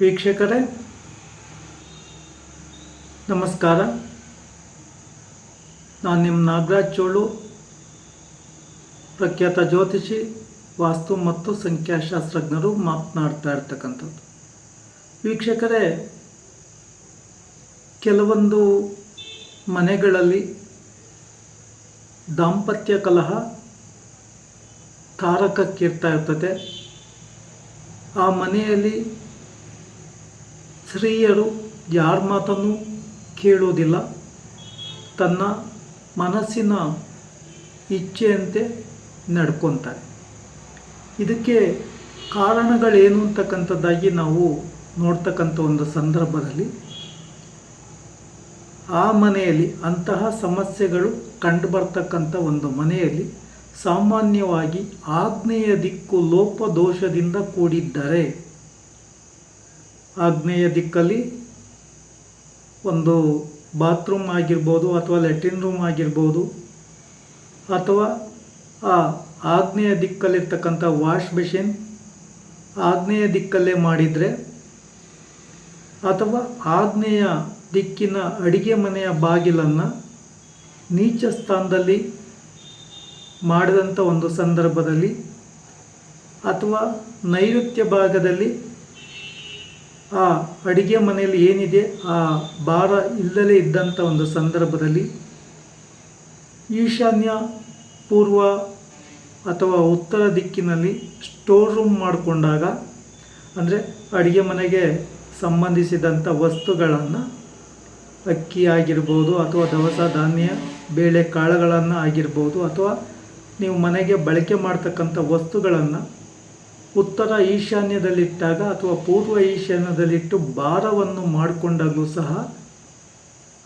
ವೀಕ್ಷಕರೇ, ನಮಸ್ಕಾರ. ನಾನು ನಿಮ್ಮ ನಾಗರಾಜ್ ಚೋಳು, ಪ್ರಖ್ಯಾತ ಜ್ಯೋತಿಷಿ, ವಾಸ್ತು ಮತ್ತು ಸಂಖ್ಯಾಶಾಸ್ತ್ರಜ್ಞರು ಮಾತನಾಡ್ತಾ ಇರ್ತಕ್ಕಂಥದ್ದು. ವೀಕ್ಷಕರೇ, ಕೆಲವೊಂದು ಮನೆಗಳಲ್ಲಿ ದಾಂಪತ್ಯ ಕಲಹ ತಾರಕಕ್ಕಿರ್ತಾ ಇರ್ತದೆ. ಆ ಮನೆಯಲ್ಲಿ ಸ್ತ್ರೀಯರು ಯಾರ ಮಾತನ್ನು ಕೇಳುವುದಿಲ್ಲ ತನ್ನ ಮನಸ್ಸಿನ ಇಚ್ಛೆಯಂತೆ ನಡ್ಕೊತಾರೆ. ಇದಕ್ಕೆ ಕಾರಣಗಳೇನು ಅಂತಕ್ಕಂಥದ್ದಾಗಿ ನಾವು ನೋಡ್ತಕ್ಕಂಥ ಒಂದು ಸಂದರ್ಭದಲ್ಲಿ, ಆ ಮನೆಯಲ್ಲಿ ಅಂತಹ ಸಮಸ್ಯೆಗಳು ಕಂಡುಬರ್ತಕ್ಕಂಥ ಒಂದು ಮನೆಯಲ್ಲಿ ಸಾಮಾನ್ಯವಾಗಿ ಆಗ್ನೇಯ ದಿಕ್ಕು ಲೋಪದೋಷದಿಂದ ಕೂಡಿದ್ದರೆ ಆಗ್ನೇಯ ದಿಕ್ಕಲ್ಲಿ ಒಂದು ಬಾತ್ರೂಮ್ ಆಗಿರ್ಬೋದು ಅಥವಾ ಲೆಟ್ರಿನ್ ರೂಮ್ ಆಗಿರ್ಬೋದು ಅಥವಾ ಆ ಆಗ್ನೇಯ ದಿಕ್ಕಲ್ಲಿರ್ತಕ್ಕಂಥ ವಾಶ್ ಮೆಷಿನ್ ಆಗ್ನೇಯ ದಿಕ್ಕಲ್ಲೇ ಮಾಡಿದರೆ ಅಥವಾ ಆಗ್ನೇಯ ದಿಕ್ಕಿನ ಅಡಿಗೆ ಮನೆಯ ಬಾಗಿಲನ್ನು ನೀಚ ಸ್ಥಾನದಲ್ಲಿ ಮಾಡಿದಂಥ ಒಂದು ಸಂದರ್ಭದಲ್ಲಿ ಅಥವಾ ನೈಋತ್ಯ ಭಾಗದಲ್ಲಿ ಆ ಅಡಿಗೆ ಮನೆಯಲ್ಲಿ ಏನಿದೆ, ಆ ಭಾರ ಇಲ್ಲದೇ ಇದ್ದಂಥ ಒಂದು ಸಂದರ್ಭದಲ್ಲಿ ಈಶಾನ್ಯ ಪೂರ್ವ ಅಥವಾ ಉತ್ತರ ದಿಕ್ಕಿನಲ್ಲಿ ಸ್ಟೋರ್ ರೂಮ್ ಮಾಡಿಕೊಂಡಾಗ, ಅಂದರೆ ಅಡುಗೆ ಮನೆಗೆ ಸಂಬಂಧಿಸಿದಂಥ ವಸ್ತುಗಳನ್ನು, ಅಕ್ಕಿ ಆಗಿರ್ಬೋದು ಅಥವಾ ದವಸ ಧಾನ್ಯ, ಬೇಳೆ ಕಾಳುಗಳನ್ನು ಆಗಿರ್ಬೋದು ಅಥವಾ ನೀವು ಮನೆಗೆ ಬಳಕೆ ಮಾಡ್ತಕ್ಕಂಥ ವಸ್ತುಗಳನ್ನು ಉತ್ತರ ಈಶಾನ್ಯದಲ್ಲಿಟ್ಟಾಗ ಅಥವಾ ಪೂರ್ವ ಈಶಾನ್ಯದಲ್ಲಿಟ್ಟು ಭಾರವನ್ನು ಮಾಡಿಕೊಂಡಾಗಲೂ ಸಹ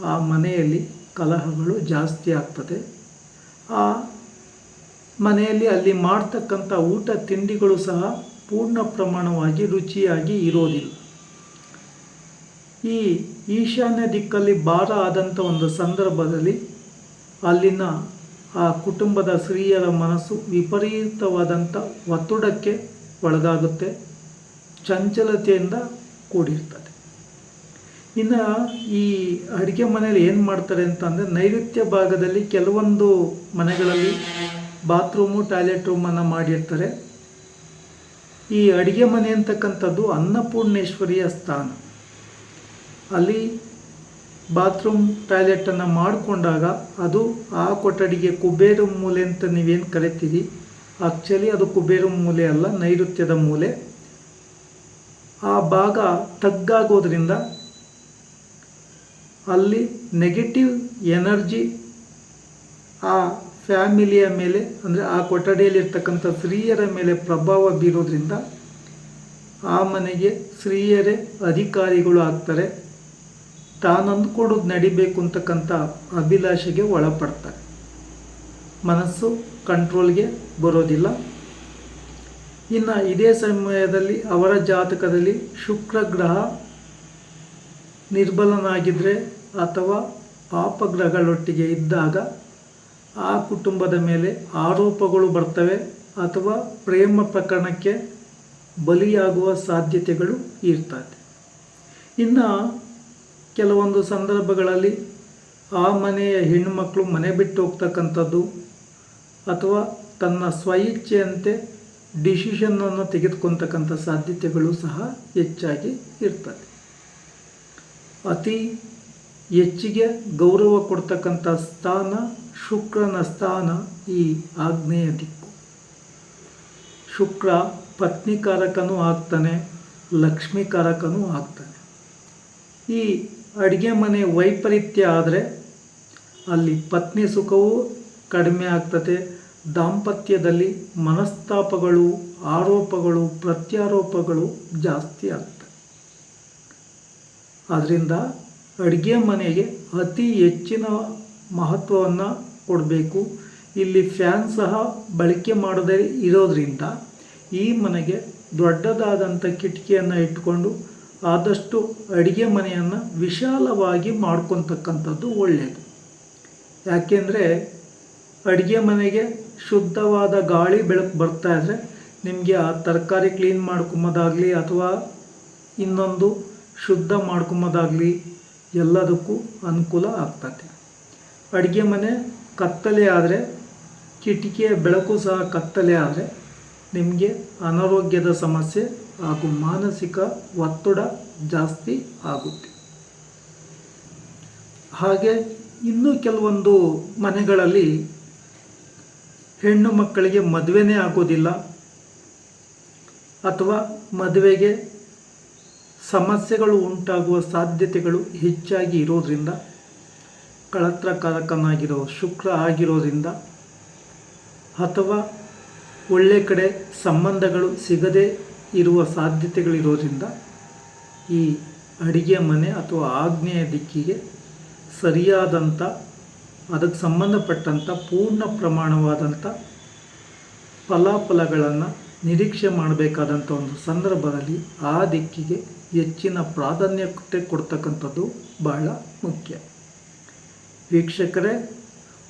ಆ ಮನೆಯಲ್ಲಿ ಕಲಹಗಳು ಜಾಸ್ತಿ ಆಗ್ತದೆ. ಆ ಮನೆಯಲ್ಲಿ ಅಲ್ಲಿ ಮಾಡ್ತಕ್ಕಂಥ ಊಟ ತಿಂಡಿಗಳು ಸಹ ಪೂರ್ಣ ಪ್ರಮಾಣವಾಗಿ ರುಚಿಯಾಗಿ ಇರೋದಿಲ್ಲ. ಈ ಈಶಾನ್ಯ ದಿಕ್ಕಲ್ಲಿ ಭಾರ ಆದಂಥ ಒಂದು ಸಂದರ್ಭದಲ್ಲಿ ಅಲ್ಲಿನ ಆ ಕುಟುಂಬದ ಸ್ತ್ರೀಯರ ಮನಸ್ಸು ವಿಪರೀತವಾದಂಥ ಒತ್ತಡಕ್ಕೆ ಒಳಗಾಗುತ್ತೆ, ಚಂಚಲತೆಯಿಂದ ಕೂಡಿರ್ತದೆ. ಇನ್ನು ಈ ಅಡುಗೆ ಮನೆಯಲ್ಲಿ ಏನು ಮಾಡ್ತಾರೆ ಅಂತಂದರೆ ನೈಋತ್ಯ ಭಾಗದಲ್ಲಿ ಕೆಲವೊಂದು ಮನೆಗಳಲ್ಲಿ ಬಾತ್ರೂಮು, ಟಾಯ್ಲೆಟ್ ರೂಮನ್ನು ಮಾಡಿರ್ತಾರೆ. ಈ ಅಡುಗೆ ಮನೆ ಅಂತಕ್ಕಂಥದ್ದು ಅನ್ನಪೂರ್ಣೇಶ್ವರಿಯ ಸ್ಥಾನ. ಅಲ್ಲಿ ಬಾತ್ರೂಮ್, ಟಾಯ್ಲೆಟನ್ನು ಮಾಡಿಕೊಂಡಾಗ ಅದು ಆ ಕೊಠಡಿಗೆ ಕುಬೇರ ಮೂಲೆ ಅಂತ ನೀವೇನು ಕರಿತೀರಿ ಆ್ಯಕ್ಚುಲಿ ಅದು ಕುಬೇರ ಮೂಲೆ ಅಲ್ಲ, ನೈಋತ್ಯದ ಮೂಲೆ. ಆ ಭಾಗ ತಗ್ಗಾಗೋದ್ರಿಂದ ಅಲ್ಲಿ ನೆಗೆಟಿವ್ ಎನರ್ಜಿ ಆ ಫ್ಯಾಮಿಲಿಯ ಮೇಲೆ, ಅಂದರೆ ಆ ಕೊಠಡಿಯಲ್ಲಿರ್ತಕ್ಕಂಥ ಸ್ತ್ರೀಯರ ಮೇಲೆ ಪ್ರಭಾವ ಬೀರೋದ್ರಿಂದ ಆ ಮನೆಗೆ ಸ್ತ್ರೀಯರೇ ಅಧಿಕಾರಿಗಳು ಆಗ್ತಾರೆ. ತಾನು ನಡಿಬೇಕು ಅಂತಕ್ಕಂಥ ಅಭಿಲಾಷೆಗೆ ಒಳಪಡ್ತಾರೆ. ಮನಸ್ಸು ಕಂಟ್ರೋಲ್ಗೆ ಬರೋದಿಲ್ಲ. ಇನ್ನು ಇದೇ ಸಮಯದಲ್ಲಿ ಅವರ ಜಾತಕದಲ್ಲಿ ಶುಕ್ರ ಗ್ರಹ ನಿರ್ಬಲನಾಗಿದ್ದರೆ ಅಥವಾ ಪಾಪಗ್ರಹಗಳೊಟ್ಟಿಗೆ ಇದ್ದಾಗ ಆ ಕುಟುಂಬದ ಮೇಲೆ ಆರೋಪಗಳು ಬರ್ತವೆ ಅಥವಾ ಪ್ರೇಮ ಪ್ರಕರಣಕ್ಕೆ ಬಲಿಯಾಗುವ ಸಾಧ್ಯತೆಗಳು ಇರ್ತದೆ. ಇನ್ನು ಕೆಲವೊಂದು ಸಂದರ್ಭಗಳಲ್ಲಿ ಆ ಮನೆಯ ಹೆಣ್ಣುಮಕ್ಕಳು ಮನೆ ಬಿಟ್ಟು ಹೋಗ್ತಕ್ಕಂಥದ್ದು ಅಥವಾ ತನ್ನ ಸ್ವಇಚ್ಛೆಯಂತೆ ಡಿಸಿಷನ್ನನ್ನು ತೆಗೆದುಕೊತಕ್ಕಂಥ ಸಾಧ್ಯತೆಗಳು ಸಹ ಹೆಚ್ಚಾಗಿ ಇರ್ತದೆ. ಅತಿ ಹೆಚ್ಚಿಗೆ ಗೌರವ ಕೊಡ್ತಕ್ಕಂಥ ಸ್ಥಾನ ಶುಕ್ರನ ಸ್ಥಾನ ಈ ಆಗ್ನೇಯ ದಿಕ್ಕು. ಶುಕ್ರ ಪತ್ನಿಕಾರಕನೂ ಆಗ್ತಾನೆ, ಲಕ್ಷ್ಮೀಕಾರಕನೂ ಆಗ್ತಾನೆ. ಈ ಅಡುಗೆ ಮನೆ ವೈಪರೀತ್ಯ ಆದರೆ ಅಲ್ಲಿ ಪತ್ನಿ ಸುಖವೂ ಕಡಿಮೆ ಆಗ್ತದೆ. ದಾಂಪತ್ಯದಲ್ಲಿ ಮನಸ್ತಾಪಗಳು, ಆರೋಪಗಳು, ಪ್ರತ್ಯಾರೋಪಗಳು ಜಾಸ್ತಿ ಆಗ್ತವೆ ಆದ್ದರಿಂದ ಅಡುಗೆ ಮನೆಗೆ ಅತಿ ಹೆಚ್ಚಿನ ಮಹತ್ವವನ್ನು ಕೊಡಬೇಕು. ಇಲ್ಲಿ ಫ್ಯಾನ್ ಸಹ ಬಳಕೆ ಮಾಡದೇ ಇರೋದರಿಂದ ಈ ಮನೆಗೆ ದೊಡ್ಡದಾದಂಥ ಕಿಟಕಿಯನ್ನು ಇಟ್ಕೊಂಡು ಆದಷ್ಟು ಅಡುಗೆ ಮನೆಯನ್ನು ವಿಶಾಲವಾಗಿ ಮಾಡ್ಕೊತಕ್ಕಂಥದ್ದು ಒಳ್ಳೆಯದು ಯಾಕೆಂದರೆ ಅಡುಗೆ ಮನೆಗೆ ಶುದ್ಧವಾದ ಗಾಳಿ ಬೆಳಕು ಬರ್ತಾ ಇದ್ದರೆ ನಿಮಗೆ ಆ ತರಕಾರಿ ಕ್ಲೀನ್ ಮಾಡ್ಕೊಂಬೋದಾಗಲಿ ಅಥವಾ ಇನ್ನೊಂದು ಶುದ್ಧ ಮಾಡ್ಕೊಂಬೋದಾಗಲಿ ಎಲ್ಲದಕ್ಕೂ ಅನುಕೂಲ ಆಗ್ತದೆ ಅಡುಗೆ ಮನೆ ಕತ್ತಲೆ ಆದರೆ ಕಿಟಕಿಯ ಬೆಳಕು ಸಹ ಕತ್ತಲೆ ಆದರೆ ನಿಮಗೆ ಅನಾರೋಗ್ಯದ ಸಮಸ್ಯೆ ಹಾಗೂ ಮಾನಸಿಕ ಒತ್ತಡ ಜಾಸ್ತಿ ಆಗುತ್ತೆ. ಹಾಗೆ ಇನ್ನೂ ಕೆಲವೊಂದು ಮನೆಗಳಲ್ಲಿ ಹೆಣ್ಣು ಮಕ್ಕಳಿಗೆ ಮದುವೆನೇ ಆಗೋದಿಲ್ಲ ಅಥವಾ ಮದುವೆಗೆ ಸಮಸ್ಯೆಗಳು ಉಂಟಾಗುವ ಸಾಧ್ಯತೆಗಳು ಹೆಚ್ಚಾಗಿ ಇರೋದರಿಂದ ಕಳತ್ರಕಾರಕನಾಗಿರೋ ಶುಕ್ರ ಆಗಿರೋದ್ರಿಂದ ಅಥವಾ ಒಳ್ಳೆ ಕಡೆ ಸಂಬಂಧಗಳು ಸಿಗದೇ ಇರುವ ಸಾಧ್ಯತೆಗಳಿರೋದ್ರಿಂದ ಈ ಅಡಿಗೆ ಮನೆ ಅಥವಾ ಆಗ್ನೇಯ ದಿಕ್ಕಿಗೆ ಸರಿಯಾದಂಥ ಅದಕ್ಕೆ ಸಂಬಂಧಪಟ್ಟಂಥ ಪೂರ್ಣ ಪ್ರಮಾಣವಾದಂಥ ಫಲಾಫಲಗಳನ್ನು ನಿರೀಕ್ಷೆ ಮಾಡಬೇಕಾದಂಥ ಒಂದು ಸಂದರ್ಭದಲ್ಲಿ ಆ ದಿಕ್ಕಿಗೆ ಹೆಚ್ಚಿನ ಪ್ರಾಧಾನ್ಯತೆ ಕೊಡ್ತಕ್ಕಂಥದ್ದು ಬಹಳ ಮುಖ್ಯ. ವೀಕ್ಷಕರೇ,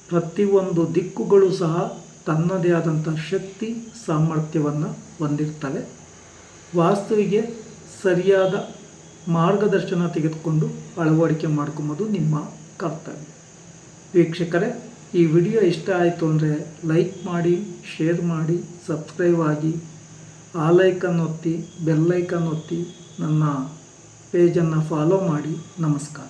ಪ್ರತಿಯೊಂದು ದಿಕ್ಕುಗಳು ಸಹ ತನ್ನದೇ ಆದಂಥ ಶಕ್ತಿ, ಸಾಮರ್ಥ್ಯವನ್ನು ಹೊಂದಿರ್ತವೆ. ವಾಸ್ತುವಿಗೆ ಸರಿಯಾದ ಮಾರ್ಗದರ್ಶನ ತೆಗೆದುಕೊಂಡು ಅಳವಡಿಕೆ ಮಾಡ್ಕೊಂಬೋದು ನಿಮ್ಮ ಕರ್ತವ್ಯ. ವೀಕ್ಷಕರೇ, ಈ ವಿಡಿಯೋ ಇಷ್ಟ ಆಯಿತು ಅಂದರೆ ಲೈಕ್ ಮಾಡಿ, ಶೇರ್ ಮಾಡಿ, ಸಬ್ಸ್ಕ್ರೈಬ್ ಆಗಿ ಆ ಲೈಕನ್ ಒತ್ತಿ ಬೆಲ್ಲೈಕನ್ ಒತ್ತಿ ನನ್ನ ಪೇಜನ್ನು ಫಾಲೋ ಮಾಡಿ. ನಮಸ್ಕಾರ.